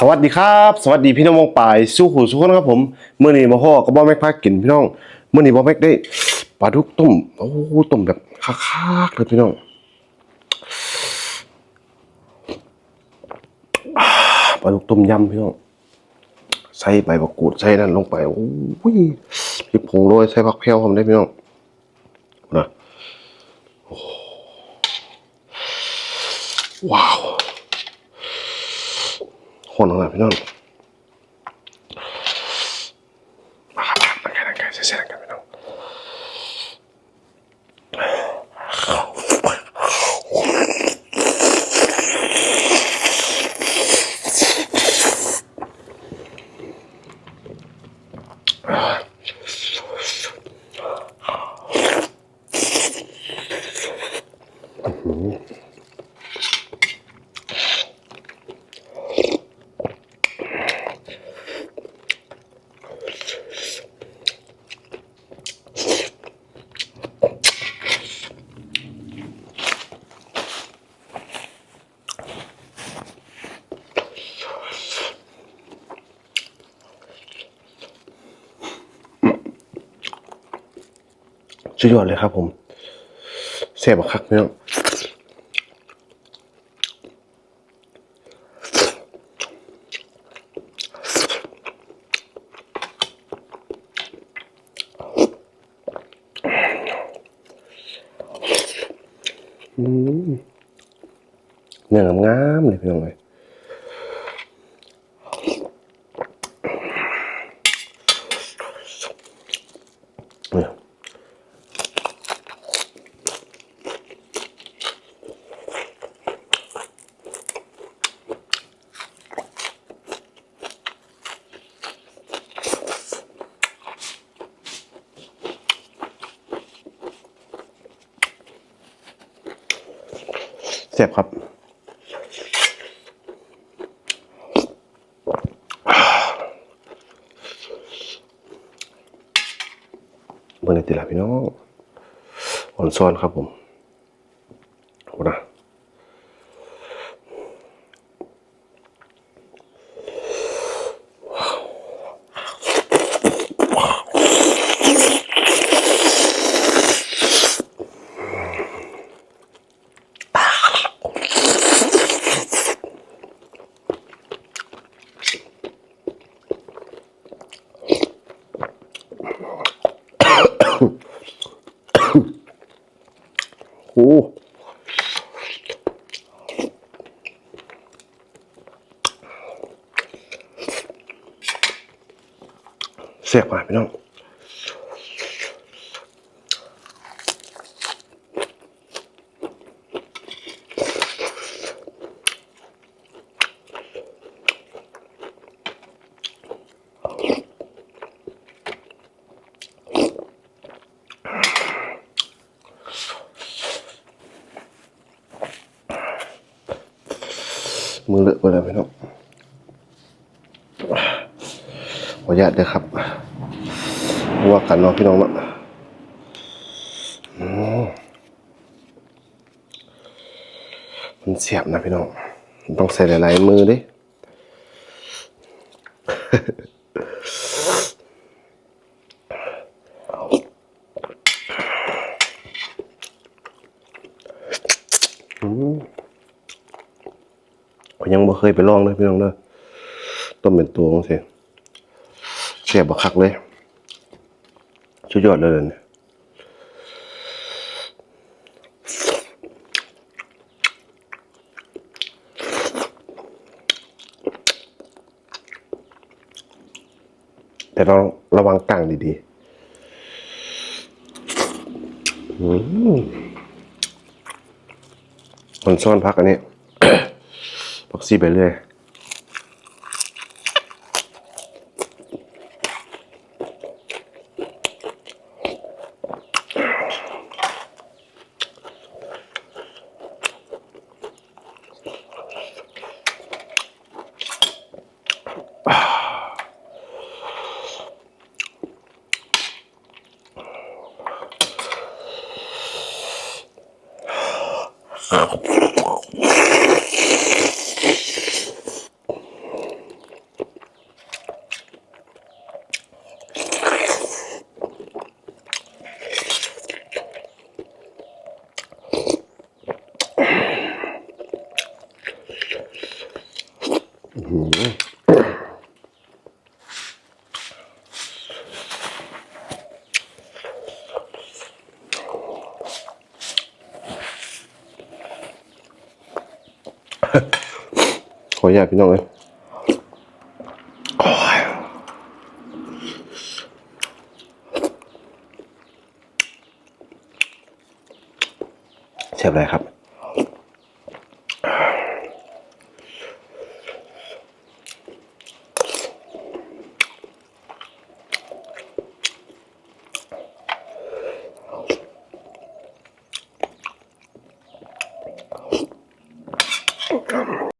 สวัสดีครับ สวัสดีพี่น้องมองปลายสู้หูสู้คนครับผมเมื่อนี้มาห่อก็บ่แม็กพากินพี่น้องเมื่อนี้บ่แม็กได้ปลาดุกต้มโอ้ต้มแบบคักๆเลยพี่น้องปลาดุกต้มยำพี่น้องใส่ใบมะกรูดใส่นั่นลงไปโอ้ยพริกผงโรยใส่ผักแพรวผมได้พี่น้องนะโอ้ว้าว honor na pinon. Makakatakan ka, sasira ka pinon. สุดยอดเลยครับผมเสียบคักพี่น้องอืมเนื้องามๆเลยพี่น้องเลย เสียบครับเบอร์ในติลาพี่น้องอ่อนซ้อนครับผมโอ้นะ โอ้เสียบมาพี่น้อง มือเลอะไปแล้วพี่น้องขออนุญาตเด้อครับว่ากันเนาะพี่น้องเนาะอืมมันเสียบนะพี่น้อง ต้องใส่หลายๆมือดิ ยังบ่เคยไปลองเลยพี่น้องเด้อต้มเป็นตัวของเสียเสียบบักคักเลยชุดยอดเลยเนี่ยแต่เราระวังตั้งดีๆมันซ่อนพักอันนี้ si belé. Ah. ขออนุญาตพี่น้องเลยโอ้ยเสียบเลยครับ